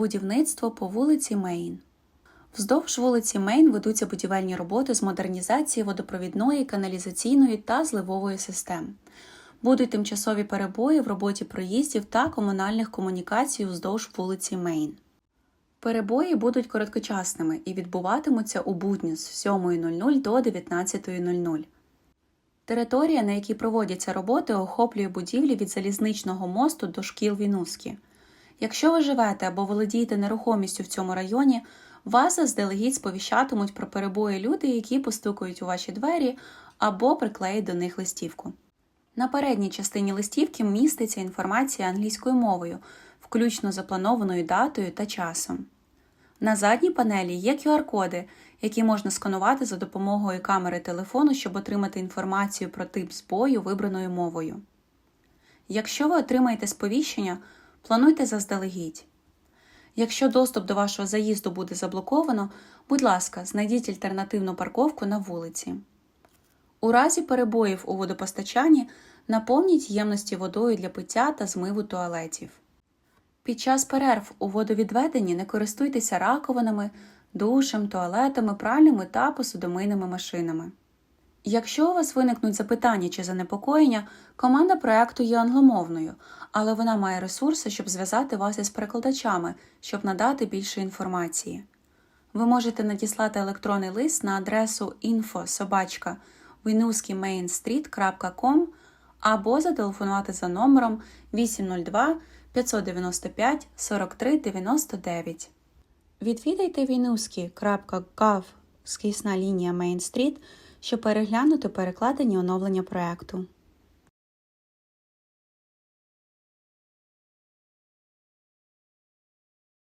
Будівництво по вулиці Мейн. Вздовж вулиці Мейн ведуться будівельні роботи з модернізації водопровідної, каналізаційної та зливової систем. Будуть тимчасові перебої в роботі проїздів та комунальних комунікацій вздовж вулиці Мейн. Перебої будуть короткочасними і відбуватимуться у будні з 7.00 до 19.00. Територія, на якій проводяться роботи, охоплює будівлі від залізничного мосту до шкіл Вінускі. Якщо ви живете або володієте нерухомістю в цьому районі, вас заздалегідь сповіщатимуть про перебої люди, які постукають у ваші двері або приклеять до них листівку. На передній частині листівки міститься інформація англійською мовою, включно запланованою датою та часом. На задній панелі є QR-коди, які можна сканувати за допомогою камери телефону, щоб отримати інформацію про тип збою вибраною мовою. Якщо ви отримаєте сповіщення, плануйте заздалегідь. Якщо доступ до вашого заїзду буде заблоковано, будь ласка, знайдіть альтернативну парковку на вулиці. У разі перебоїв у водопостачанні наповніть ємності водою для пиття та змиву туалетів. Під час перерв у водовідведенні не користуйтеся раковинами, душем, туалетами, пральними та посудомийними машинами. Якщо у вас виникнуть запитання чи занепокоєння, команда проекту є англомовною, але вона має ресурси, щоб зв'язати вас із перекладачами, щоб надати більше інформації. Ви можете надіслати електронний лист на адресу info.sobachka.winuskimainstreet.com або зателефонувати за номером 802 595 43 99. Відвідайте vinuski.gov скисна лінія Street, щоб переглянути перекладені оновлення проекту.